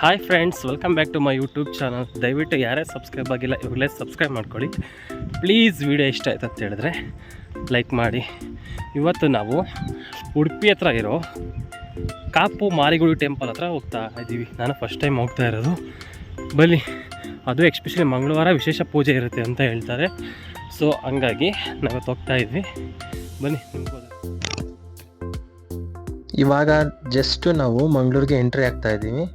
Hi friends welcome back to my YouTube channel ದಯವಿಟ್ಟು ಯಾರೇ subscribe ಆಗಿಲ್ಲ ಇವಾಗಲೇ ಸಬ್ಸ್ಕ್ರೈಬ್ ಮಾಡ್ಕೊಳ್ಳಿ. ಪ್ಲೀಸ್ ವಿಡಿಯೋ ಇಷ್ಟ ಆಯ್ತು ಅಂತ ಹೇಳಿದ್ರೆ ಲೈಕ್ ಮಾಡಿ. ಇವತ್ತು ನಾವು ಉಡುಪಿ ಹತ್ರ ಇರೋ ಕಾಪು ಮಾರಿಗುಡಿ ಟೆಂಪಲ್ ಹತ್ರ ಹೋಗ್ತಾ ಇದ್ದೀವಿ ನಾನು ಫಸ್ಟ್ ಟೈಮ್ ಹೋಗ್ತಾ ಇರೋದು. ಬನ್ನಿ, ಅದು ಎಕ್ಸ್ಪೆಷಲಿ ಮಂಗಳವಾರ ವಿಶೇಷ ಪೂಜೆ ಇರುತ್ತೆ ಅಂತ ಹೇಳ್ತಾರೆ. ಸೊ ಹಂಗಾಗಿ ನಾವಿವತ್ತು ಹೋಗ್ತಾ ಇದ್ವಿ. ಬನ್ನಿ ಇವಾಗ ಜಸ್ಟ್ ನಾವು ಮಂಗಳೂರಿಗೆ ಎಂಟ್ರಿ ಆಗ್ತಾ ಇದ್ದೀವಿ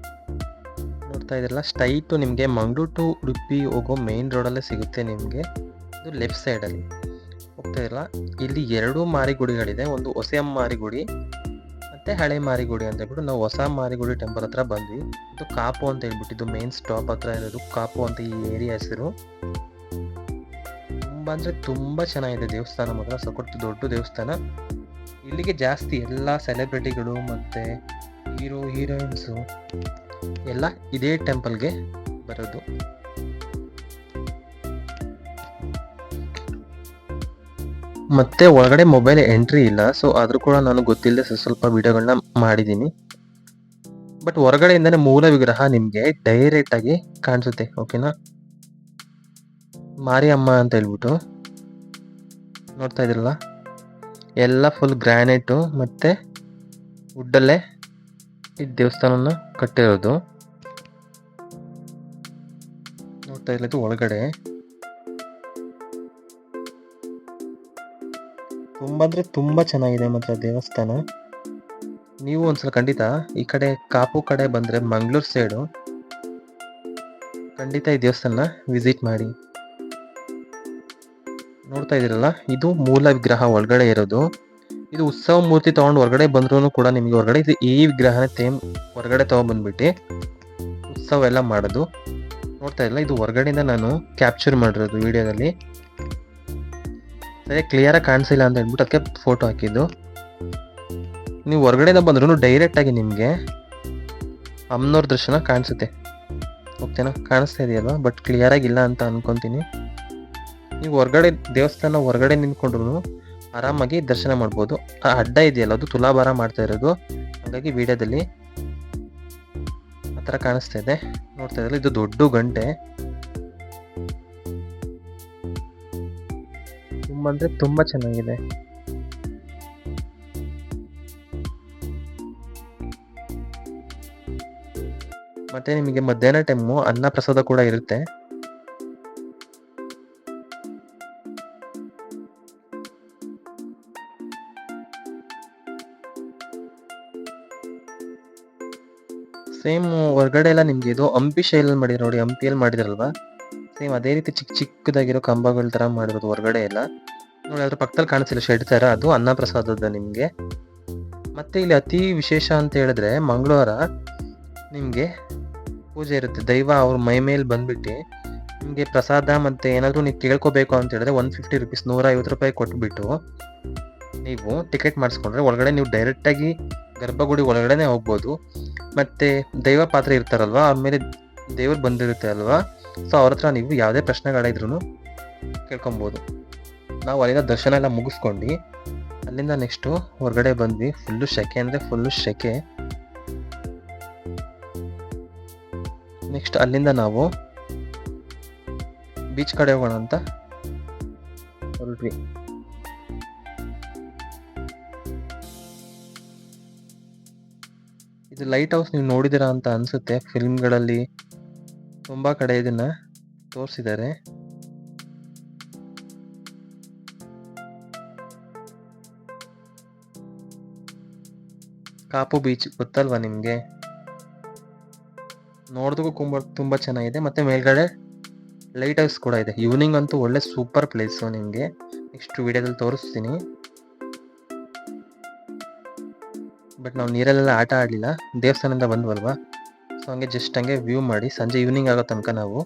ನೋಡ್ತಾ ಇದ್ದೀರಲ್ಲ ಸ್ಟೈಟು ನಿಮಗೆ ಮಂಗಳೂರು ಟು ಉಡುಪಿ ಹೋಗೋ ಮೇನ್ ರೋಡಲ್ಲೇ ಸಿಗುತ್ತೆ ನಿಮಗೆ. ಇದು ಲೆಫ್ಟ್ ಸೈಡಲ್ಲಿ ಹೋಗ್ತಾ ಇರಲ್ಲ ಇಲ್ಲಿ ಎರಡು ಮಾರಿಗುಡಿಗಳಿದೆ. ಒಂದು ಹೊಸ ಮಾರಿಗುಡಿ, ಮತ್ತು ಹಳೆ ಮಾರಿಗುಡಿ ಅಂತ ಹೇಳ್ಬಿಟ್ಟು ನಾವು ಹೊಸ ಮಾರಿಗುಡಿ ಟೆಂಪಲ್ ಹತ್ರ ಬಂದ್ವಿ. ಇದು ಕಾಪು ಅಂತ ಹೇಳ್ಬಿಟ್ಟು, ಇದು ಮೇನ್ ಸ್ಟಾಪ್ ಹತ್ರ ಇರೋದು ಕಾಪು ಅಂತ ಈ ಏರಿಯಾ ಹೆಸರು. ತುಂಬ ಅಂದರೆ ತುಂಬ ಚೆನ್ನಾಗಿದೆ ದೇವಸ್ಥಾನ ಮಾತ್ರ ಸಖತ್ತು ದೊಡ್ಡ ದೇವಸ್ಥಾನ. ಇಲ್ಲಿಗೆ ಜಾಸ್ತಿ ಎಲ್ಲ ಸೆಲೆಬ್ರಿಟಿಗಳು ಮತ್ತು ಹೀರೋ ಹೀರೋಯಿನ್ಸು ಎಲ್ಲ ಇದೇ ಟೆಂಪಲ್ಗೆ ಬರೋದು. ಮತ್ತೆ ಒಳಗಡೆ ಮೊಬೈಲ್ ಎಂಟ್ರಿ ಇಲ್ಲ ಸೊ ಆದರೂ ಕೂಡ ನಾನು ಗೊತ್ತಿಲ್ಲದೆ ಸ್ವಲ್ಪ ವಿಡಿಯೋಗಳನ್ನ ಮಾಡಿದ್ದೀನಿ. ಬಟ್ ಹೊರಗಡೆಯಿಂದನೇ ಮೂಲ ವಿಗ್ರಹ ನಿಮಗೆ ಡೈರೆಕ್ಟ್ ಆಗಿ ಕಾಣಿಸುತ್ತೆ ಓಕೆನಾ ಮಾರಿಯಮ್ಮ ಅಂತ ಹೇಳ್ಬಿಟ್ಟು. ನೋಡ್ತಾ ಇದ್ರಲ್ಲ ಎಲ್ಲ ಫುಲ್ ಗ್ರಾನೈಟು ಮತ್ತು ವುಡ್ಡಲ್ಲೇ ಈ ದೇವಸ್ಥಾನನ ಕಟ್ಟಿರೋದು. ನೋಡ್ತಾ ಇರೋದು ಒಳಗಡೆ. ತುಂಬಾ ಅಂದ್ರೆ ತುಂಬಾ ಚೆನ್ನಾಗಿದೆ ಮಾತ್ರ ದೇವಸ್ಥಾನ. ನೀವು ಒಂದ್ಸಲ ಖಂಡಿತ ಈ ಕಡೆ ಕಾಪು ಕಡೆ ಬಂದ್ರೆ ಮಂಗಳೂರು ಸೈಡು ಖಂಡಿತ ಈ ದೇವಸ್ಥಾನ ವಿಸಿಟ್ ಮಾಡಿ. ನೋಡ್ತಾ ಇದೀರಲ್ಲ, ಇದು ಮೂಲ ವಿಗ್ರಹ ಒಳಗಡೆ ಇರೋದು. ಇದು ಉತ್ಸವ ಮೂರ್ತಿ ತಗೊಂಡು ಹೊರಗಡೆ ಬಂದ್ರೂ ಕೂಡ ನಿಮಗೆ ಹೊರಗಡೆ ಇದು ಈ ವಿಗ್ರಹನ ತೇಮ್ ಹೊರಗಡೆ ತಗೊಂಡ್ಬಂದ್ಬಿಟ್ಟು ಉತ್ಸವ ಎಲ್ಲ ಮಾಡೋದು. ನೋಡ್ತಾ ಇಲ್ಲ ಇದು ಹೊರಗಡೆಯಿಂದ ನಾನು ಕ್ಯಾಪ್ಚರ್ ಮಾಡಿರೋದು ವಿಡಿಯೋದಲ್ಲಿ. ಸರಿ ಕ್ಲಿಯರ್ ಆಗಿ ಕಾಣಿಸಿಲ್ಲ ಅಂತ ಹೇಳ್ಬಿಟ್ಟು ಅದಕ್ಕೆ ಫೋಟೋ ಹಾಕಿದ್ದು. ನೀವು ಹೊರಗಡೆಯಿಂದ ಬಂದ್ರೂ ಡೈರೆಕ್ಟ್ ಆಗಿ ನಿಮಗೆ ಅಮ್ಮನವ್ರ ದರ್ಶನ ಕಾಣಿಸುತ್ತೆ. ಓಕೆನಾ? ಕಾಣಿಸ್ತಾ ಇದೆಯಲ್ವಾ? ಬಟ್ ಕ್ಲಿಯರ್ ಆಗಿಲ್ಲ ಅಂತ ಅನ್ಕೊಂತೀನಿ. ನೀವು ಹೊರಗಡೆ ದೇವಸ್ಥಾನ ಹೊರಗಡೆ ನಿಂತ್ಕೊಂಡ್ರು ಆರಾಮಾಗಿ ದರ್ಶನ ಮಾಡ್ಬೋದು. ಆ ಅಡ್ಡ ಇದೆಯಲ್ಲ, ಅದು ತುಲಾಭಾರ ಮಾಡ್ತಾ ಇರೋದು. ಹಾಗಾಗಿ ವೀಡಿಯೋದಲ್ಲಿ ಆ ಥರ ಕಾಣಿಸ್ತಾ ಇದೆ. ನೋಡ್ತಾ ಇದ್ದಲ್ಲ ಇದು ದೊಡ್ಡ ಗಂಟೆ. ತುಂಬ ಅಂದರೆ ತುಂಬ ಚೆನ್ನಾಗಿದೆ. ಮತ್ತೆ ನಿಮಗೆ ಮಧ್ಯಾಹ್ನ ಟೈಮು ಅನ್ನ ಪ್ರಸಾದ ಕೂಡ ಇರುತ್ತೆ. ಸೇಮ್ ಹೊರಗಡೆ ಎಲ್ಲ ನಿಮ್ಗೆ ಇದು ಹಂಪಿ ಶೈಲಲ್ಲಿ ಮಾಡಿದ್ರು ನೋಡಿ ಹಂಪಿಯಲ್ಲಿ ಮಾಡಿದ್ರಲ್ವಾ? ಸೇಮ್ ಅದೇ ರೀತಿ ಚಿಕ್ಕ ಚಿಕ್ಕದಾಗಿರೋ ಕಂಬಗಳ ತರ ಮಾಡಿರೋದು ಹೊರಗಡೆ ಎಲ್ಲ. ನೋಡಿ, ಅದ್ರ ಪಕ್ಕದಲ್ಲಿ ಕಾಣಿಸಿಲ್ಲ ಶೆಡ್ ತರ, ಅದು ಅನ್ನ ಪ್ರಸಾದದ ನಿಮ್ಗೆ. ಮತ್ತೆ ಇಲ್ಲಿ ಅತಿ ವಿಶೇಷ ಅಂತ ಹೇಳಿದ್ರೆ ಮಂಗಳವಾರ ನಿಮಗೆ ಪೂಜೆ ಇರುತ್ತೆ. ದೈವ ಅವ್ರ ಮೈ ಮೇಲೆ ಬಂದ್ಬಿಟ್ಟು ನಿಮ್ಗೆ ಪ್ರಸಾದ ಮತ್ತೆ ಏನಾದರೂ ನೀವು ಕೇಳ್ಕೋಬೇಕು ಅಂತ ಹೇಳಿದ್ರೆ ಒನ್ ಫಿಫ್ಟಿ ರುಪೀಸ್ ನೂರ ಐವತ್ತು ರೂಪಾಯಿ ಕೊಟ್ಬಿಟ್ಟು ನೀವು ಟಿಕೆಟ್ ಮಾಡಿಸ್ಕೊಂಡ್ರೆ ಒಳಗಡೆ ನೀವು ಡೈರೆಕ್ಟ್ ಆಗಿ ಗರ್ಭಗುಡಿ ಒಳಗಡೆನೆ ಹೋಗ್ಬೋದು. ಮತ್ತೆ ದೈವ ಪಾತ್ರ ಇರ್ತಾರಲ್ವಾ ಆಮೇಲೆ ದೇವರು ಬಂದಿರುತ್ತೆ ಅಲ್ವಾ? ಸೊ ಅವ್ರ ಹತ್ರ ನೀವು ಯಾವುದೇ ಪ್ರಶ್ನೆಗಳಿದ್ರು ಕೇಳ್ಕೊಬೋದು. ನಾವು ಅಲ್ಲಿಂದ ದರ್ಶನ ಎಲ್ಲ ಮುಗಿಸ್ಕೊಂಡು, ಅಲ್ಲಿಂದ ನೆಕ್ಸ್ಟು ಹೊರಗಡೆ ಬಂದ್ವಿ. ಫುಲ್ಲು ಸೆಕೆ ಅಂದರೆ ಫುಲ್ಲು ಸೆಕೆ ನೆಕ್ಸ್ಟ್ ಅಲ್ಲಿಂದ ನಾವು ಬೀಚ್ ಕಡೆ ಹೋಗೋಣ ಅಂತ ಹೊರಟ್ವಿ. ಇದು ಲೈಟ್ ಹೌಸ್ ನೀವು ನೋಡಿದಿರಾ ಅಂತ ಅನ್ಸುತ್ತೆ. ಫಿಲ್ಮ್ಗಳಲ್ಲಿ ತುಂಬಾ ಕಡೆ ಇದನ್ನ ತೋರಿಸಿದ್ದಾರೆ. ಕಾಪು ಬೀಚ್ ಗೊತ್ತಲ್ವಾ ನಿಮಗೆ? ನೋಡೋದಕ್ಕೂ ತುಂಬ ತುಂಬಾ ಚೆನ್ನಾಗಿದೆ. ಮತ್ತೆ ಮೇಲ್ಗಡೆ ಲೈಟ್ ಹೌಸ್ ಕೂಡ ಇದೆ. ಈವ್ನಿಂಗ್ ಅಂತೂ ಒಳ್ಳೆ ಸೂಪರ್ ಪ್ಲೇಸು ನಿಮಗೆ. ನೆಕ್ಸ್ಟ್ ವಿಡಿಯೋದಲ್ಲಿ ತೋರಿಸ್ತೀನಿ. ಬಟ್ ನಾವು ನೀರಲ್ಲೆಲ್ಲ ಆಟ ಆಡಲಿಲ್ಲ. ದೇವಸ್ಥಾನದಿಂದ ಬಂದ್ವಲ್ವಾ? ಸೊ ಹಂಗೆ ಜಸ್ಟ್ ಹಂಗೆ ವ್ಯೂ ಮಾಡಿ ಸಂಜೆ ಈವ್ನಿಂಗ್ ಆಗೋ ತನಕ ನಾವು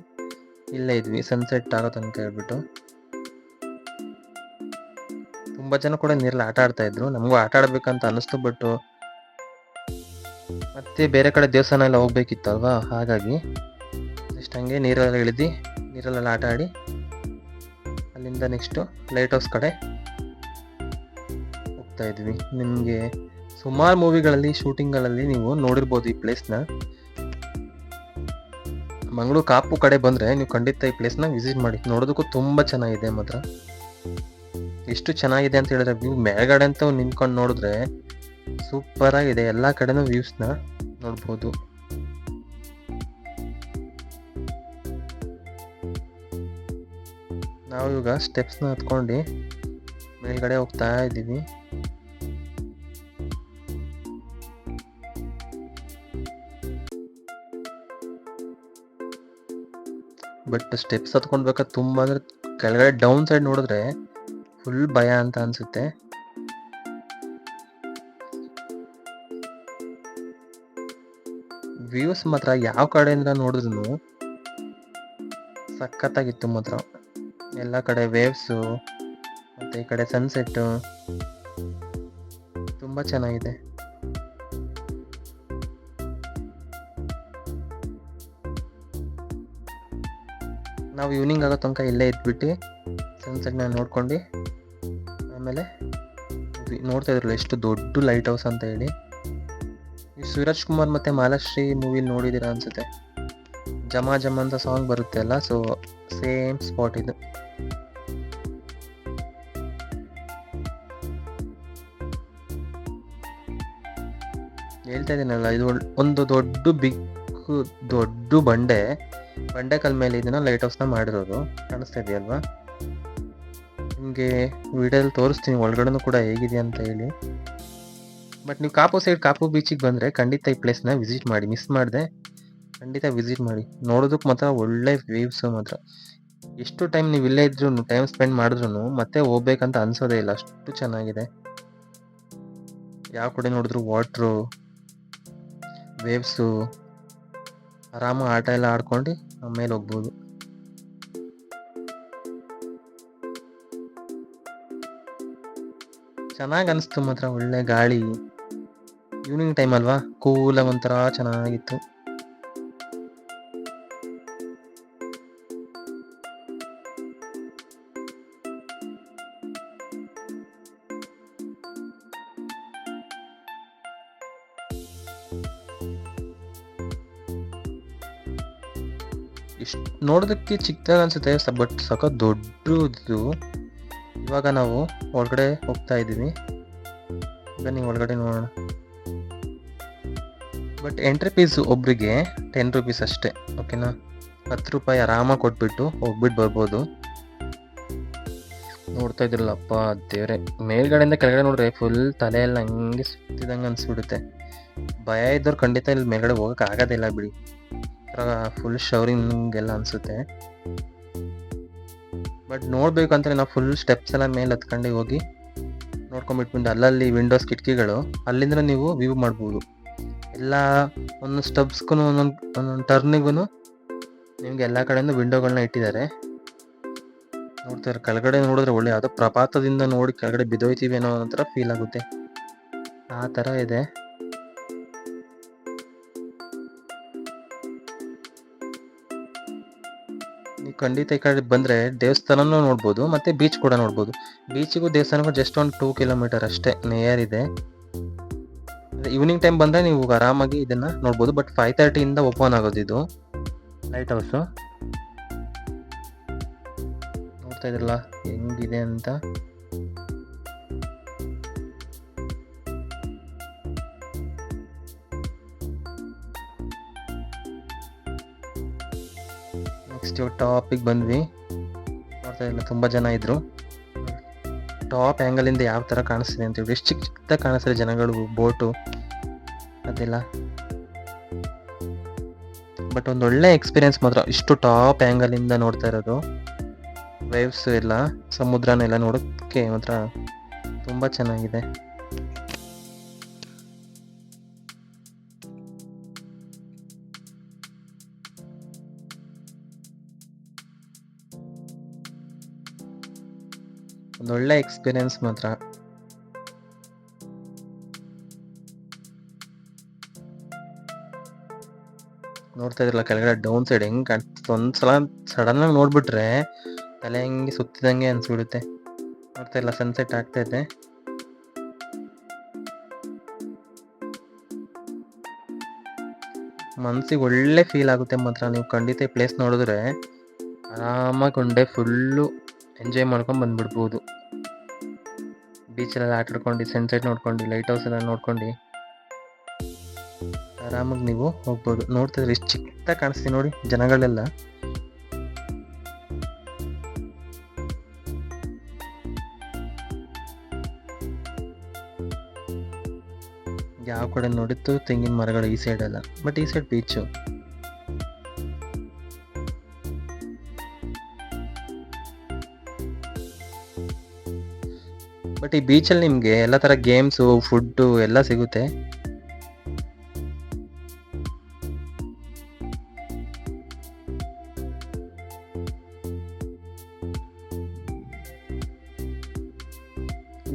ಇಲ್ಲೇ ಇದ್ವಿ. ಸನ್ಸೆಟ್ ಆಗೋ ತನಕ ಹೇಳ್ಬಿಟ್ಟು. ತುಂಬ ಜನ ಕೂಡ ನೀರಲ್ಲಿ ಆಟ ಆಡ್ತಾ ಇದ್ರು. ನಮಗೂ ಆಟ ಆಡಬೇಕಂತ ಅನ್ನಿಸ್ತು ಬಟ್ ಮತ್ತೆ ಬೇರೆ ಕಡೆ ದೇವಸ್ಥಾನ ಎಲ್ಲ ಹೋಗ್ಬೇಕಿತ್ತು ಅಲ್ವಾ? ಹಾಗಾಗಿ ಜಸ್ಟ್ ಹಂಗೆ ನೀರೆಲ್ಲ ಇಳಿದು ನೀರಲ್ಲೆಲ್ಲ ಆಟ ಆಡಿ ಅಲ್ಲಿಂದ ನೆಕ್ಸ್ಟು ಲೈಟ್ ಹೌಸ್ ಕಡೆ ಹೋಗ್ತಾ ಇದ್ವಿ. ನಿಮಗೆ ಸುಮಾರು ಮೂವಿಗಳಲ್ಲಿ, ಶೂಟಿಂಗ್ಗಳಲ್ಲಿ ನೀವು ನೋಡಿರ್ಬೋದು ಈ ಪ್ಲೇಸ್ನ. ಮಂಗಳೂರು ಕಾಪು ಕಡೆ ಬಂದರೆ ನೀವು ಖಂಡಿತ ಈ ಪ್ಲೇಸ್ನ ವಿಸಿಟ್ ಮಾಡಿ. ನೋಡೋದಕ್ಕೂ ತುಂಬ ಚೆನ್ನಾಗಿದೆ ಮಾತ್ರ. ಎಷ್ಟು ಚೆನ್ನಾಗಿದೆ ಅಂತ ಹೇಳಿದ್ರೆ, ವ್ಯೂ ಮೇಲ್ಗಡೆ ಅಂತ ನಿಂತ್ಕೊಂಡು ನೋಡಿದ್ರೆ ಸೂಪರ್ ಆಗಿದೆ ಎಲ್ಲ ಕಡೆನೂ ವ್ಯೂಸ್ನ ನೋಡ್ಬೋದು. ನಾವು ಇವಾಗ ಸ್ಟೆಪ್ಸ್ನ ಹತ್ಕೊಂಡು ಮೇಲ್ಗಡೆ ಹೋಗ್ತಾ ಇದ್ದೀವಿ. ಬಟ್ ಸ್ಟೆಪ್ಸ್ ಹತ್ಕೊಂಡ್ಬೇಕಾದ್ರೆ ತುಂಬ ಅಂದ್ರೆ ಕೆಳಗಡೆ ಡೌನ್ ಸೈಡ್ ನೋಡಿದ್ರೆ ಫುಲ್ ಭಯ ಅಂತ ಅನ್ಸುತ್ತೆ. ವ್ಯೂಸ್ ಮಾತ್ರ ಯಾವ ಕಡೆಯಿಂದ ನೋಡಿದ್ರು ಸಖತ್ತಾಗಿತ್ತು ಮಾತ್ರ. ಎಲ್ಲ ಕಡೆ ವೇವ್ಸು ಮತ್ತೆ ಈ ಕಡೆ ಸನ್ಸೆಟ್ಟು ತುಂಬ ಚೆನ್ನಾಗಿದೆ. ನಾವು ಈವ್ನಿಂಗ್ ಆಗೋ ತನಕ ಇಲ್ಲೇ ಇದ್ಬಿಟ್ಟು ಸನ್ಸೆಟ್ನ ನೋಡ್ಕೊಂಡು ಆಮೇಲೆ ನೋಡ್ತಾ ಇದ್ರಲ್ಲ ಎಷ್ಟು ದೊಡ್ಡ ಲೈಟ್ ಹೌಸ್ ಅಂತ ಹೇಳಿ. ಈ ಸೂರಜ್ ಕುಮಾರ್ ಮತ್ತೆ ಮಾಲಾಶ್ರೀ ಮೂವಿಲಿ ನೋಡಿದ್ದೀರಾ ಅನ್ಸುತ್ತೆ. ಜಮಾ ಜಮ ಅಂತ ಸಾಂಗ್ ಬರುತ್ತೆ ಅಲ್ಲ ಸೊ ಸೇಮ್ ಸ್ಪಾಟ್ ಇದು. ಹೇಳ್ತಾ ಇದ್ದೀನಲ್ಲ, ಇದು ಒಂದು ದೊಡ್ಡ ಬಿಗ್ ದೊಡ್ಡ ಬಂಡೆ. ಬಂಡೆ ಕಲ್ ಮೇಲೆ ಇದನ್ನ ಲೈಟ್ ಹೌಸ್ನ ಮಾಡಿರೋದು. ಕಾಣಿಸ್ತಾ ಇದೆಯಲ್ವಾ ನಿಮಗೆ ವಿಡಿಯೋದಲ್ಲಿ ತೋರಿಸ್ತೀನಿ, ಒಳಗಡೆನೂ ಕೂಡ ಹೇಗಿದೆ ಅಂತ ಹೇಳಿ. ಬಟ್ ನೀವು ಕಾಪು ಸೈಡ್ ಕಾಪು ಬೀಚಿಗೆ ಬಂದರೆ ಖಂಡಿತ ಈ ಪ್ಲೇಸ್ನ ವಿಸಿಟ್ ಮಾಡಿ ಮಿಸ್ ಮಾಡಿದೆ. ಖಂಡಿತ ವಿಸಿಟ್ ಮಾಡಿ. ನೋಡೋದಕ್ಕೆ ಮಾತ್ರ ಒಳ್ಳೆ ವೇವ್ಸ್ ಮಾತ್ರ. ಎಷ್ಟು ಟೈಮ್ ನೀವು ಇಲ್ಲೇ ಇದ್ರೂ ಟೈಮ್ ಸ್ಪೆಂಡ್ ಮಾಡಿದ್ರು ಮತ್ತೆ ಹೋಗ್ಬೇಕಂತ ಅನ್ಸೋದೇ ಇಲ್ಲ. ಅಷ್ಟು ಚೆನ್ನಾಗಿದೆ. ಯಾವ ಕಡೆ ನೋಡಿದ್ರು ವಾಟ್ರು ವೇವ್ಸು ಆರಾಮ ಆಟ ಎಲ್ಲ ಆಡ್ಕೊಂಡು ಆಮೇಲೆ ಹೋಗ್ಬೋದು. ಚೆನ್ನಾಗಿ ಅನಿಸ್ತು ಮಾತ್ರ ಒಳ್ಳೆ ಗಾಳಿ. ಈವ್ನಿಂಗ್ ಟೈಮ್ ಅಲ್ವಾ? ಕೂಲಾಗಿ ಒಂಥರ ಚೆನ್ನಾಗಿತ್ತು. ಇಷ್ಟು ನೋಡೋದಕ್ಕೆ ಚಿಕ್ಕದಾಗ ಅನಿಸುತ್ತೆ, ಸ, ಬಟ್ ಸಕ ದೊಡ್ಡದು. ಇವಾಗ ನಾವು ಒಳಗಡೆ ಹೋಗ್ತಾ ಇದ್ದೀವಿ. ಈಗ ನೀವು ಒಳಗಡೆ ನೋಡೋಣ. ಬಟ್ ಎಂಟ್ರಿ ಫೀಸ್ ಒಬ್ರಿಗೆ ಟೆನ್ ರುಪೀಸ್ ಅಷ್ಟೇ ಓಕೆನಾ ಹತ್ತು ರೂಪಾಯಿ ಆರಾಮಾಗಿ ಕೊಟ್ಬಿಟ್ಟು ಹೋಗ್ಬಿಟ್ಟು ಬರ್ಬೋದು. ನೋಡ್ತಾ ಇದ್ರಲ್ಲಪ್ಪ ದೇವ್ರೆ. ಮೇಲ್ಗಡೆಯಿಂದ ಕೆಳಗಡೆ ನೋಡ್ರೆ ಫುಲ್ ತಲೆ ಎಲ್ಲ ಹಂಗೆ ಸುತ್ತಿದಂಗೆ ಅನಿಸ್ಬಿಡುತ್ತೆ. ಭಯ ಇದ್ದವ್ರು ಖಂಡಿತ ಇಲ್ಲಿ ಮೇಲ್ಗಡೆ ಹೋಗಕ್ಕೆ ಆಗೋದಿಲ್ಲ ಬಿಡಿ. ಫುಲ್ ಶವರಿಂಗ್ ಎಲ್ಲ ಅನ್ಸುತ್ತೆ. ಬಟ್ ನೋಡ್ಬೇಕಂದ್ರೆ ನಾವು ಫುಲ್ ಸ್ಟೆಪ್ಸ್ ಎಲ್ಲ ಮೇಲೆ ಹತ್ಕೊಂಡು ಹೋಗಿ ನೋಡ್ಕೊಂಡ್ಬಿಟ್ಟು ಅಲ್ಲಲ್ಲಿ ವಿಂಡೋಸ್ ಕಿಟಕಿಗಳು ಅಲ್ಲಿಂದ ನೀವು ವ್ಯೂ ಮಾಡ್ಬೋದು. ಎಲ್ಲ ಒಂದು ಸ್ಟಬ್ಸ್ಗೂ ಒಂದೊಂದು ಒಂದೊಂದು ಟರ್ನಿಗೂ ನಿಮ್ಗೆ ಎಲ್ಲ ಕಡೆಯಿಂದ ವಿಂಡೋಗಳನ್ನ ಇಟ್ಟಿದ್ದಾರೆ. ನೋಡ್ತಾರೆ ಕೆಳಗಡೆ ನೋಡಿದ್ರೆ ಒಳ್ಳೆ ಯಾವುದೋ ಪ್ರಪಾತದಿಂದ ನೋಡಿ ಕೆಳಗಡೆ ಬಿದ್ದೋಯ್ತೀವಿ ಅನ್ನೋ ಒಂಥರ ಫೀಲ್ ಆಗುತ್ತೆ. ಆ ಥರ ಇದೆ. ಖಂಡಿತ ಈ ಕಡೆ ಬಂದರೆ ದೇವಸ್ಥಾನನೂ ನೋಡ್ಬೋದು, ಮತ್ತೆ ಬೀಚ್ ಕೂಡ ನೋಡ್ಬೋದು. ಬೀಚಿಗೂ ದೇವಸ್ಥಾನಕ್ಕೂ ಜಸ್ಟ್ ಒಂದು ಟೂ ಕಿಲೋಮೀಟರ್ ಅಷ್ಟೇ ನಿಯರ್ ಇದೆ. ಈವ್ನಿಂಗ್ ಟೈಮ್ ಬಂದರೆ ನೀವು ಆರಾಮಾಗಿ ಇದನ್ನ ನೋಡ್ಬೋದು ಬಟ್ ಫೈವ್ ತರ್ಟಿಯಿಂದ ಓಪನ್ ಆಗೋದು ಇದು. ಲೈಟ್ ಹೌಸು ನೋಡ್ತಾ ಇದ್ರಲ್ಲ, ಹೆಂಗಿದೆ ಅಂತ. ನೆಕ್ಸ್ಟ್ ಟಾಪಿಗೆ ಬಂದ್ವಿ. ನೋಡ್ತಾ ಇಲ್ಲ ತುಂಬ ಜನ ಇದ್ರು. ಟಾಪ್ ಆ್ಯಂಗಲಿಂದ ಯಾವ ಥರ ಕಾಣಿಸ್ತಿದೆ ಅಂತ ಹೇಳಿ, ಎಷ್ಟು ಚಿಕ್ಕ ಚಿಕ್ಕದಾಗಿ ಕಾಣಿಸ್ತಾರೆ ಜನಗಳು ಬೋಟು ಅದೆಲ್ಲ. ಬಟ್ ಒಂದು ಒಳ್ಳೆ ಎಕ್ಸ್ಪೀರಿಯನ್ಸ್ ಮಾತ್ರ, ಇಷ್ಟು ಟಾಪ್ ಆ್ಯಂಗಲಿಂದ ನೋಡ್ತಾ ಇರೋದು. ವೇವ್ಸ್ ಎಲ್ಲ ಸಮುದ್ರನೆಲ್ಲ ನೋಡೋಕ್ಕೆ ಮಾತ್ರ ತುಂಬ ಚೆನ್ನಾಗಿದೆ. ಒಂದೊಳ್ಳೆ ಎಕ್ಸ್ಪೀರಿಯನ್ಸ್ ಮಾತ್ರ. ನೋಡ್ತಾ ಇದ್ರಲ್ಲ ಕೆಳಗಡೆ ಡೌನ್ ಸೈಡ್ ಹೆಂಗೆ ಕಾಣಿಸ್ತು ಒಂದ್ಸಲ ಸಡನ್ ಆಗಿ ನೋಡ್ಬಿಟ್ರೆ ತಲೆ ಹೆಂಗೆ ಸುತ್ತಿದಂಗೆ ಅನ್ಸ್ಬಿಡುತ್ತೆ. ನೋಡ್ತಾ ಇಲ್ಲ ಸನ್ಸೆಟ್ ಆಗ್ತಾ ಇದೆ. ಮನ್ಸಿಗೆ ಒಳ್ಳೆ ಫೀಲ್ ಆಗುತ್ತೆ ಮಾತ್ರ. ನೀವು ಖಂಡಿತ ಈ ಪ್ಲೇಸ್ ನೋಡಿದ್ರೆ ಆರಾಮಾಗಿ ಒಂದೇ ಡೇ ಫುಲ್ಲು ಎಂಜಾಯ್ ಮಾಡ್ಕೊಂಡು ಬಂದ್ಬಿಡ್ಬೋದು. ಬೀಚಲ್ಲೆಲ್ಲ ಆಟಾಡ್ಕೊಂಡು ಸನ್ಸೆಟ್ ನೋಡ್ಕೊಂಡು ಲೈಟ್ ಹೌಸ್ ಎಲ್ಲ ನೋಡ್ಕೊಂಡು, ಆರಾಮಾಗಿ ನೀವು ಹೋಗ್ಬೋದು. ನೋಡ್ತಿದ್ರೆ ಎಷ್ಟು ಚಿಕ್ಕದಾಗಿ ಕಾಣಿಸ್ತೀವಿ ನೋಡಿ, ಜನಗಳೆಲ್ಲ. ಯಾವ ಕಡೆ ನೋಡಿತ್ತು ತೆಂಗಿನ ಮರಗಳು ಈ ಸೈಡ್ ಎಲ್ಲ. ಬಟ್ ಈ ಸೈಡ್ ಬೀಚು ಬಟ್ ಈ ಬೀಚಲ್ಲಿ ನಿಮಗೆ ಎಲ್ಲ ತರ ಗೇಮ್ಸು ಫುಡ್ಡು ಎಲ್ಲ ಸಿಗುತ್ತೆ.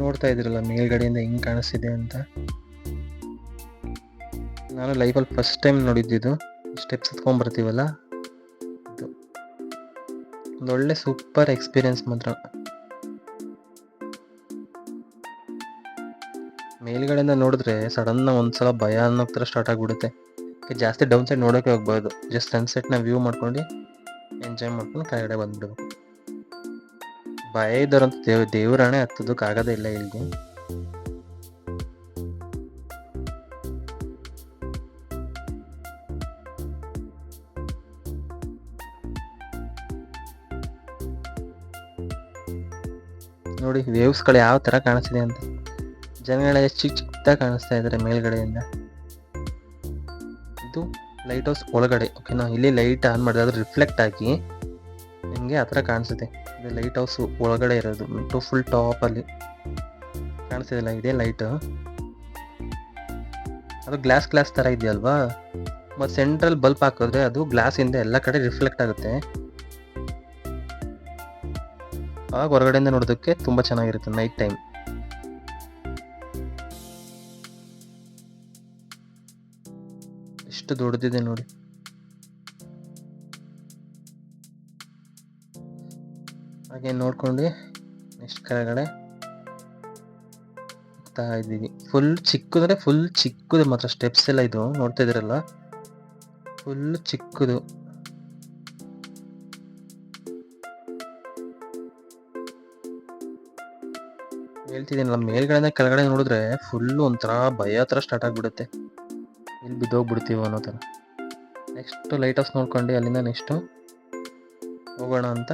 ನೋಡ್ತಾ ಇದ್ರಲ್ಲ, ಮೇಲ್ಗಡೆಯಿಂದ ಹೆಂಗ್ ಕಾಣಿಸ್ತಿದೆ ಅಂತ. ನಾನು ಲೈಫಲ್ಲಿ ಫಸ್ಟ್ ಟೈಮ್ ನೋಡಿದ್ದಿದ್ದು ಸ್ಟೆಪ್ಸ್ ಹತ್ಕೊಂಡ್ ಬರ್ತೀವಲ್ಲ? ಇದು. ಒಂದೊಳ್ಳೆ ಸೂಪರ್ ಎಕ್ಸ್ಪೀರಿಯನ್ಸ್ ಮಾತ್ರ. ಮೇಲ್ಗಡೆಯಿಂದ ನೋಡಿದ್ರೆ ಸಡನ್ ಒಂದ್ಸಲ ಭಯ ಅನ್ನೋ ಥರ ಸ್ಟಾರ್ಟ್ ಆಗಿಬಿಡುತ್ತೆ. ಜಾಸ್ತಿ ಡೌನ್ ಸೈಡ್ ನೋಡೋಕೆ ಹೋಗ್ಬಾರ್ದು. ಜಸ್ಟ್ ಸನ್ಸೆಟ್ನ ವ್ಯೂ ಮಾಡ್ಕೊಂಡು ಎಂಜಾಯ್ ಮಾಡ್ಕೊಂಡು ಕೆಳಗಡೆ ಬಂದ್ಬಿಡ್ಬೇಕು ಭಯ ಇದ್ದವ್ರಂತೂ ದೇವ್, ದೇವರಾಣೆ ಹತ್ತೋದಕ್ಕೆ ಆಗೋದೇ ಇಲ್ಲ ಇಲ್ಲಿಗೆ. ನೋಡಿ ವೇವ್ಸ್ಗಳು ಯಾವ ಥರ ಕಾಣಿಸ್ತಿದೆ ಅಂತ. ಜನಗಳೆಲ್ಲ ಚಿಕ್ಕ ಚಿಕ್ಕದಾಗಿ ಕಾಣಿಸ್ತಾ ಇದ್ದಾರೆ ಮೇಲ್ಗಡೆಯಿಂದ. ಇದು ಲೈಟ್ ಹೌಸ್ ಒಳಗಡೆ ಓಕೆನಾ ಇಲ್ಲಿ ಲೈಟ್ ಆನ್ ಮಾಡಿದ್ರೆ ಅದು ರಿಫ್ಲೆಕ್ಟ್ ಆಗಿ ನಿಮಗೆ ಆ ಥರ ಕಾಣಿಸುತ್ತೆ. ಇದು ಲೈಟ್ ಹೌಸ್ ಒಳಗಡೆ ಇರೋದು ಟು ಫುಲ್ ಟಾಪಲ್ಲಿ ಕಾಣಿಸ್ತಿದೆಲ್ಲ ಇದೇ ಲೈಟು ಅದು ಗ್ಲಾಸ್ ಗ್ಲಾಸ್ ಥರ ಇದೆಯಲ್ವಾ? ಮತ್ತು ಸೆಂಟ್ರಲ್ ಬಲ್ಬ್ ಹಾಕಿದ್ರೆ ಅದು ಗ್ಲಾಸಿಂದ ಎಲ್ಲ ಕಡೆ ರಿಫ್ಲೆಕ್ಟ್ ಆಗುತ್ತೆ. ಆವಾಗ ಹೊರಗಡೆಯಿಂದ ನೋಡೋದಕ್ಕೆ ತುಂಬ ಚೆನ್ನಾಗಿರುತ್ತೆ ನೈಟ್ ಟೈಮ್ ಎಷ್ಟು ದೊಡ್ಡದಿದೆ ನೋಡಿ. ಹಾಗೆ ನೋಡ್ಕೊಂಡು ನೆಕ್ಸ್ಟ್ ಕೆಳಗಡೆ ಹೋಗ್ತಾ ಇದ್ದೀವಿ. ಫುಲ್ ಚಿಕ್ಕದ್ರೆ ಫುಲ್ ಚಿಕ್ಕದು ಮಾತ್ರ ಸ್ಟೆಪ್ಸ್ ಎಲ್ಲ ಇದು, ನೋಡ್ತಾ ಇದ್ದೀರಲ್ಲ? ಫುಲ್ ಚಿಕ್ಕದು. ಹೇಳ್ತಿದ್ದೀನಲ್ಲ ಮೇಲ್ಗಡೆಯಿಂದ ಕೆಳಗಡೆ ನೋಡಿದ್ರೆ ಫುಲ್ ಒಂಥರ ಭಯ ಥರ ಸ್ಟಾರ್ಟ್ ಆಗ್ಬಿಡುತ್ತೆ. ಬಿದ್ದೋಗ್ಬಿಡ್ತೀವೋ ಅನ್ನೋ ಥರ. ನೆಕ್ಸ್ಟ್ ಲೈಟ್ ಹೌಸ್ ನೋಡ್ಕೊಂಡು ಅಲ್ಲಿಂದ ನೆಕ್ಸ್ಟು ಹೋಗೋಣ ಅಂತ.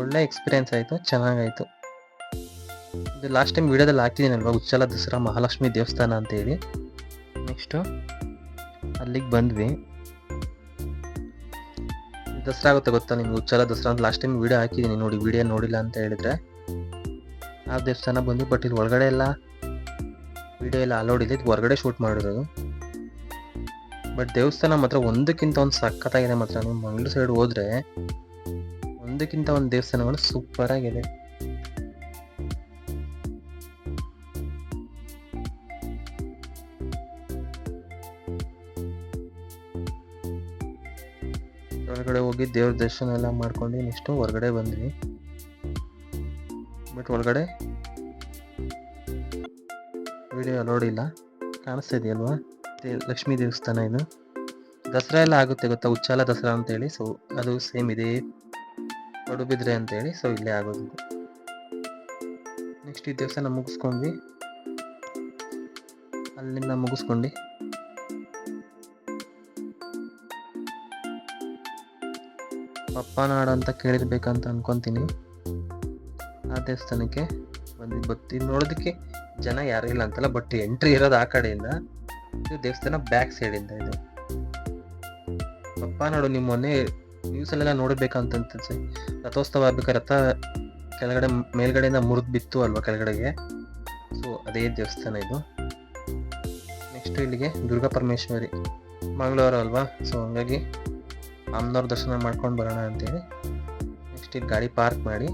ಒಳ್ಳೆ ಎಕ್ಸ್ಪೀರಿಯೆನ್ಸ್ ಆಯಿತು, ಚೆನ್ನಾಗಾಯಿತು. ಇದು ಲಾಸ್ಟ್ ಟೈಮ್ ವಿಡಿಯೋದಲ್ಲಿ ಹಾಕಿದ್ದೀನಲ್ವಾ, ಉಚ್ಚಲ ದಸರಾ ಮಹಾಲಕ್ಷ್ಮಿ ದೇವಸ್ಥಾನ ಅಂತೇಳಿ. ನೆಕ್ಸ್ಟು ಅಲ್ಲಿಗೆ ಬಂದ್ವಿ. ದಸರಾ ಆಗುತ್ತೆ ಗೊತ್ತಾ ನಿಮ್ಗೆ, ಉಚ್ಚಲ ದಸರಾ ಅಂತ ಲಾಸ್ಟ್ ಟೈಮ್ ವೀಡಿಯೋ ಹಾಕಿದ್ದೀನಿ ನೋಡಿ, ವೀಡಿಯೋ ನೋಡಿಲ್ಲ ಅಂತ ಹೇಳಿದ್ರೆ. ಆ ದೇವಸ್ಥಾನ ಬಂದು ಬಟ್ ಇದು ಒಳಗಡೆ ಎಲ್ಲ ವಿಡಿಯೋ ಎಲ್ಲ ಅಲೋಡ್ ಇದೆ ಇದು ಹೊರಗಡೆ ಶೂಟ್ ಮಾಡಿರೋದು. ಬಟ್ ದೇವಸ್ಥಾನ ಮಾತ್ರ ಒಂದಕ್ಕಿಂತ ಒಂದು ಸಖತ್ತಾಗಿದೆ ಮಾತ್ರ. ನೀವು ಮಂಗ್ಳೂರು ಸೈಡ್ ಹೋದ್ರೆ ಒಂದಕ್ಕಿಂತ ಒಂದು ದೇವಸ್ಥಾನಗಳು ಸೂಪರ್ ಆಗಿದೆ. ಹೊರಗಡೆ ಹೋಗಿ ದೇವ್ರ ದರ್ಶನ ಎಲ್ಲ ಮಾಡ್ಕೊಂಡು ನೆಕ್ಸ್ಟ್ ಹೊರಗಡೆ ಬಂದ್ವಿ. ಒಳಗಡೆ? ವಿಡಿಯೋ ಅಲೋಡ್ ಇಲ್ಲ ಕಾಣಿಸ್ತಾ ಇದೆಯಲ್ವಾ ದೇ- ಲಕ್ಷ್ಮೀ ದೇವಸ್ಥಾನ ಇದು. ದಸರಾ ಎಲ್ಲ ಆಗುತ್ತೆ ಗೊತ್ತಾ? ಉಚ್ಚಾಲ ದಸರಾ ಅಂತೇಳಿ. ಸೊ ಅದು ಸೇಮ್ ಇದೆ. ಪಡುಬಿದ್ರೆ ಅಂತೇಳಿ. ಸೊ ಇಲ್ಲೇ ಆಗೋದು. ನೆಕ್ಸ್ಟ್ ಈ ದೇವಸ್ಥಾನ ಮುಗಿಸ್ಕೊಂಡ್ವಿ. ಅಲ್ಲಿಂದ ಮುಗಿಸ್ಕೊಂಡು. ಪಪ್ಪನಾಡು ಅಂತ ಕೇಳಿರ್ಬೇಕಂತ ಅನ್ಕೊಂತೀನಿ. ಆ ದೇವಸ್ಥಾನಕ್ಕೆ ಬಂದು ಬತ್ತಿ ನೋಡೋದಕ್ಕೆ ಜನ ಯಾರು ಇಲ್ಲ ಅಂತಲ್ಲ ಬಟ್ ಎಂಟ್ರಿ ಇರೋದು ಆ ಕಡೆಯಿಂದ. ಇದು ದೇವಸ್ಥಾನ ಬ್ಯಾಕ್ ಸೈಡಿಂದ ಇದು ಪಪ್ಪನಾಡು ನಿಮ್ಮ ಮೊನ್ನೆ ನ್ಯೂಸಲ್ಲೆಲ್ಲ ನೋಡಬೇಕಂತ ಅನ್ಸುತ್ತೆ ರಥೋತ್ಸವ ಆಗ್ಬೇಕಾದ್ರೆ ರಥ ಕೆಳಗಡೆ, ಮೇಲ್ಗಡೆಯಿಂದ ಮುರಿದು ಬಿತ್ತು ಅಲ್ವಾ ಕೆಳಗಡೆಗೆ? ಸೊ ಅದೇ ದೇವಸ್ಥಾನ ಇದು. ನೆಕ್ಸ್ಟ್ ಇಲ್ಲಿಗೆ ದುರ್ಗಾ ಪರಮೇಶ್ವರಿ ಮಂಗಳವಾರ ಅಲ್ವಾ? ಸೊ ಹಂಗಾಗಿ ಅಮ್ಮನವ್ರ ದರ್ಶನ ಮಾಡ್ಕೊಂಡು ಬರೋಣ ಅಂತೇಳಿ. ನೆಕ್ಸ್ಟ್ ಇಲ್ಲಿ ಗಾಡಿ ಪಾರ್ಕ್ ಮಾಡಿ.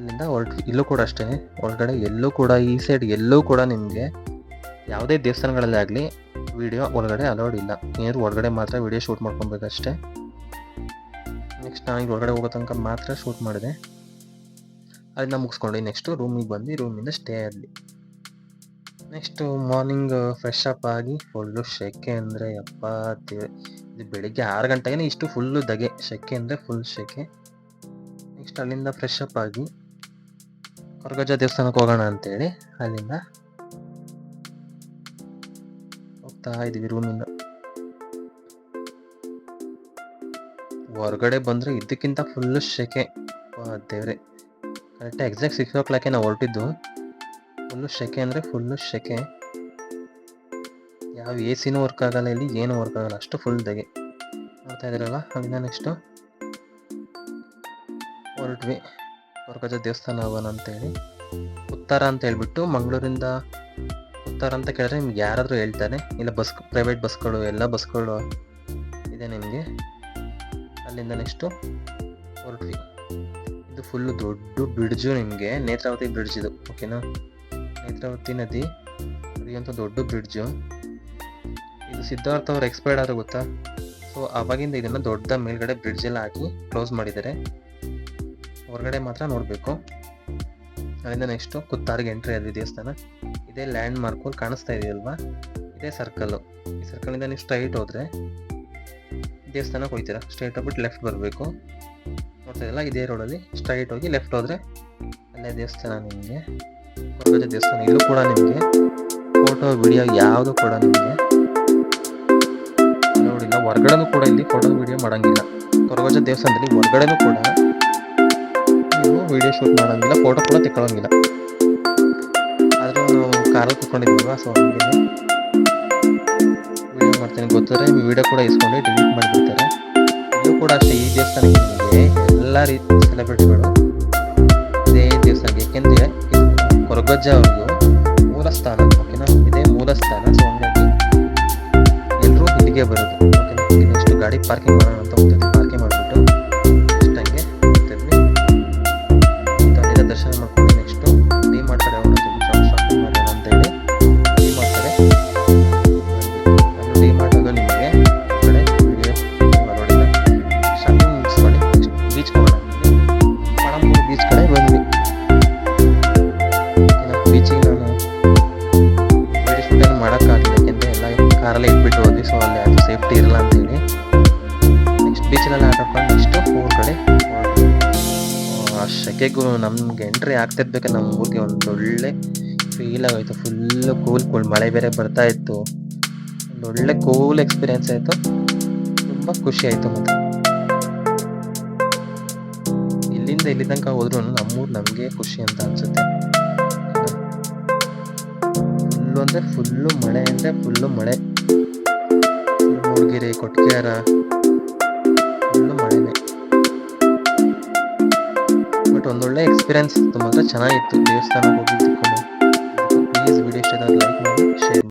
ಅಲ್ಲಿಂದ ಹೊರಟು, ಇಲ್ಲೂ ಕೂಡ ಅಷ್ಟೇ. ಒಳಗಡೆ ಎಲ್ಲೂ ಕೂಡ, ಈ ಸೈಡ್ ಎಲ್ಲೂ ಕೂಡ ನಿಮಗೆ ಯಾವುದೇ ದೇವಸ್ಥಾನಗಳಲ್ಲಿ ಆಗಲಿ ವಿಡಿಯೋ ಒಳಗಡೆ ಅಲೌಡ್ ಇಲ್ಲ. ಏನಾದ್ರು ಹೊರಗಡೆ ಮಾತ್ರ ವಿಡಿಯೋ ಶೂಟ್ ಮಾಡ್ಕೊಬೇಕಷ್ಟೇ ನೆಕ್ಸ್ಟ್ ನಾನು ಈಗ ಹೊರಗಡೆ ಹೋಗೋ ತನಕ ಮಾತ್ರ ಶೂಟ್ ಮಾಡಿದೆ. ಅದನ್ನ ಮುಗಿಸ್ಕೊಂಡು ನೆಕ್ಸ್ಟು ರೂಮಿಗೆ ಬಂದು ರೂಮಿಂದ ಸ್ಟೇ ಆಗಲಿ ನೆಕ್ಸ್ಟು ಮಾರ್ನಿಂಗ್ ಫ್ರೆಶ್ ಅಪ್ ಆಗಿ ಫುಲ್ಲು ಸೆಕೆ ಅಂದರೆ ದೇವ್ರೆ ಇದು ಬೆಳಿಗ್ಗೆ ಆರು ಗಂಟೆಗೆ ಇಷ್ಟು ಫುಲ್ಲು ದಗೆ. ಸೆಕೆ ಅಂದರೆ ಫುಲ್ ಸೆಕೆ ನೆಕ್ಸ್ಟ್ ಅಲ್ಲಿಂದ ಫ್ರೆಶ್ ಅಪ್ ಆಗಿ ಕೊರಗಜ್ಜ ದೇವಸ್ಥಾನಕ್ಕೆ ಹೋಗೋಣ ಅಂತೇಳಿ ಅಲ್ಲಿಂದ ಹೋಗ್ತಾ ಇದ್ವಿ ರೂಮಿಂದ. ಹೊರಗಡೆ ಬಂದ್ರೆ ಇದಕ್ಕಿಂತ ಫುಲ್ಲು ಶೆಕೆ. ದೇವ್ರೆ. ಕರೆಕ್ಟ್ ಎಕ್ಸಾಕ್ಟ್ ಸಿಕ್ಸ್ ಓ ಕ್ಲಾಕೆ ನಾವು ಹೊರಟಿದ್ದು. ಫುಲ್ಲು ಶೆಕೆ ಅಂದರೆ ಫುಲ್ಲು ಶೆಕೆ. ಯಾವ ಎ ಸಿನೂ ವರ್ಕ್ ಆಗಲ್ಲ, ಇಲ್ಲಿ ಏನೂ ವರ್ಕ್ ಆಗಲ್ಲ, ಅಷ್ಟು ಫುಲ್ ದಗೆ. ನೋಡ್ತಾ ಇದ್ದೀರಲ್ಲ, ಅಲ್ಲಿಂದ ನೆಕ್ಸ್ಟು ಹೊರಟ್ವಿ. ಕೊರಗಜ್ಜ ದೇವಸ್ಥಾನ ಹೋಗೋಣ ಅಂತೇಳಿ ಉತ್ತರ ಅಂತ ಹೇಳ್ಬಿಟ್ಟು ಮಂಗಳೂರಿಂದ ಉತ್ತರ ಅಂತ ಕೇಳಿದ್ರೆ ನಿಮ್ಗೆ ಯಾರಾದರೂ ಹೇಳ್ತಾರೆ. ಇಲ್ಲ ಬಸ್ ಪ್ರೈವೇಟ್ ಬಸ್ಗಳು ಎಲ್ಲ ಬಸ್ಗಳು ಇದೆ ನಿಮಗೆ. ಅಲ್ಲಿಂದ ನೆಕ್ಸ್ಟು ಹೊರಟ್ವಿ. ಇದು ಫುಲ್ಲು ದೊಡ್ಡ ಬ್ರಿಡ್ಜು ನಿಮಗೆ, ನೇತ್ರಾವತಿ ಬ್ರಿಡ್ಜ್ ಇದು ಓಕೆನಾ ನೇತ್ರಾವತಿ ನದಿ ಅಂತ ದೊಡ್ಡ ಬ್ರಿಡ್ಜು ಇದು ಸಿದ್ಧಾರ್ಥ ಅವ್ರು ಎಕ್ಸ್ಪೈರ್ಡ್ ಆದ್ರೆ ಗೊತ್ತಾ? ಸೊ ಅವಾಗಿಂದ ಇದನ್ನು ದೊಡ್ಡ ಮೇಲ್ಗಡೆ ಬ್ರಿಡ್ಜ್ ಎಲ್ಲ ಹಾಕಿ ಕ್ಲೋಸ್ ಮಾಡಿದ್ದಾರೆ. ಹೊರಗಡೆ ಮಾತ್ರ ನೋಡಬೇಕು. ಅಲ್ಲಿಂದ ನೆಕ್ಸ್ಟು ಕುತ್ತಾರಿಗೆ ಎಂಟ್ರಿ ಆದ್ವಿ ದೇವಸ್ಥಾನ. ಇದೇ ಲ್ಯಾಂಡ್ ಮಾರ್ಕು ಕಾಣಿಸ್ತಾ ಇದೆಯಲ್ವಾ ಇದೇ ಸರ್ಕಲ್ಲು ಈ ಸರ್ಕಲಿಂದ ನೀವು ಸ್ಟ್ರೈಟ್ ಹೋದರೆ ದೇವಸ್ಥಾನಕ್ಕೆ ಹೋಗ್ತೀರಾ ಸ್ಟ್ರೈಟ್ ಹೋಗ್ಬಿಟ್ಟು ಲೆಫ್ಟ್ ಬರಬೇಕು. ನೋಡ್ತಾ ಇದೆಯಲ್ಲ ಇದೇ ರೋಡಲ್ಲಿ ಸ್ಟ್ರೈಟ್ ಹೋಗಿ ಲೆಫ್ಟ್ ಹೋದರೆ ಅಲ್ಲೇ ದೇವಸ್ಥಾನ ನಿಮಗೆ. ಕೊರಗಜ್ಜ ದೇವಸ್ಥಾನ. ಇಲ್ಲೂ ಕೂಡ ನಿಮಗೆ ಫೋಟೋ ವಿಡಿಯೋ ಯಾವುದು ಕೂಡ ನಿಮಗೆ ನೋಡಿಲ್ಲ ಹೊರಗಡೆನೂ ಕೂಡ ಇಲ್ಲಿ ಫೋಟೋ ವಿಡಿಯೋ ಮಾಡೋಂಗಿಲ್ಲ. ಕೊರಗಜ್ಜ ದೇವಸ್ಥಾನದಲ್ಲಿ ಹೊರಗಡೆನೂ ಕೂಡ ನೀವು ವಿಡಿಯೋ ಶೂಟ್ ಮಾಡೋಂಗಿಲ್ಲ ಫೋಟೋ ಕೂಡ ತೆಕ್ಕೊಳ್ಳೋಂಗಿಲ್ಲ. ಆದರೂ ನಾವು ಕಾರಲ್ಲಿ ಕುತ್ಕೊಂಡಿದ್ವಲ್ವಾ ಸೊ ಹಂಗೆ ವಿಡಿಯೋ ಮಾಡ್ತೀನಿ. ಗೊತ್ತಿದ್ರೆ ವಿಡಿಯೋ ಕೂಡ ಇಸ್ಕೊಂಡು ಡಿಲೀಟ್ ಮಾಡಿಬಿಡ್ತಾರೆ. ಇದು ಕೂಡ ಅಷ್ಟೇ, ಈ ದೇವಸ್ಥಾನಕ್ಕೆ ಎಲ್ಲ ರೀತಿ ಸೆಲೆಬ್ರಿಟಿಗಳು ಇದೇ ದೇವಸ್ಥಾನಕ್ಕೆ. ಏಕೆಂದರೆ ಕೊರಗಜ್ಜ ಅವ್ರದ್ದು ಮೂಲ ಸ್ಥಾನ ಓಕೆನಾ ಇದೇ ಮೂಲ ಸ್ಥಾನ ಸೊ ಹಂಗಾಗಿ ಎಲ್ಲರೂ ಇಲ್ಲಿಗೆ ಬರೋದು ಓಕೆನಾ ಇನ್ನಷ್ಟು ಗಾಡಿ ಪಾರ್ಕಿಂಗ್ ಮಾಡೋಣ ಅಂತ ಹೋಗ್ತಿದ್ವಿ ನಮ್ಗೆ ಎಂಟ್ರಿ ಆಗ್ತಿರ್ಬೇಕು ನಮ್ಮ ಊರಿಗೆ, ಒಂದು ಒಳ್ಳೆ ಫೀಲ್ ಆಗೋಯ್ತು. ಫುಲ್ಲು ಕೂಲ್ ಕೂಲ್ ಮಳೆ ಬೇರೆ ಬರ್ತಾ ಇತ್ತು. ಒಂದು ಒಳ್ಳೆ ಕೂಲ್ ಎಕ್ಸ್ಪೀರಿಯನ್ಸ್ ಆಯಿತು. ತುಂಬ ಖುಷಿ ಆಯಿತು ಮತ್ತು. ಇಲ್ಲಿಂದ ಇಲ್ಲಿ ತನಕ ಹೋದ್ರು ನಮ್ಮೂರು ನಮಗೆ ಖುಷಿ ಅಂತ ಅನ್ಸುತ್ತೆ. ಫುಲ್ಲು ಅಂದರೆ ಫುಲ್ಲು ಮಳೆ ಅಂದರೆ ಫುಲ್ಲು ಮಳೆ. ಮೂಡಿಗೆರೆ ಕೊಟ್ಗೆಹಾರ ಹೋಗ್ಬಿಟ್ಟು ಒಂದೊಳ್ಳೆ ಎಕ್ಸ್ಪೀರಿಯನ್ಸ್ ತುಂಬ ಚೆನ್ನಾಗಿತ್ತು ದೇವಸ್ಥಾನಕ್ಕೆ ಹೋಗಿದ್ದಕ್ಕೂ. ಪ್ಲೀಸ್ ವಿಡಿಯೋ ಇಷ್ಟ ಲೈಕ್ ಮಾಡಿ ಶೇರ್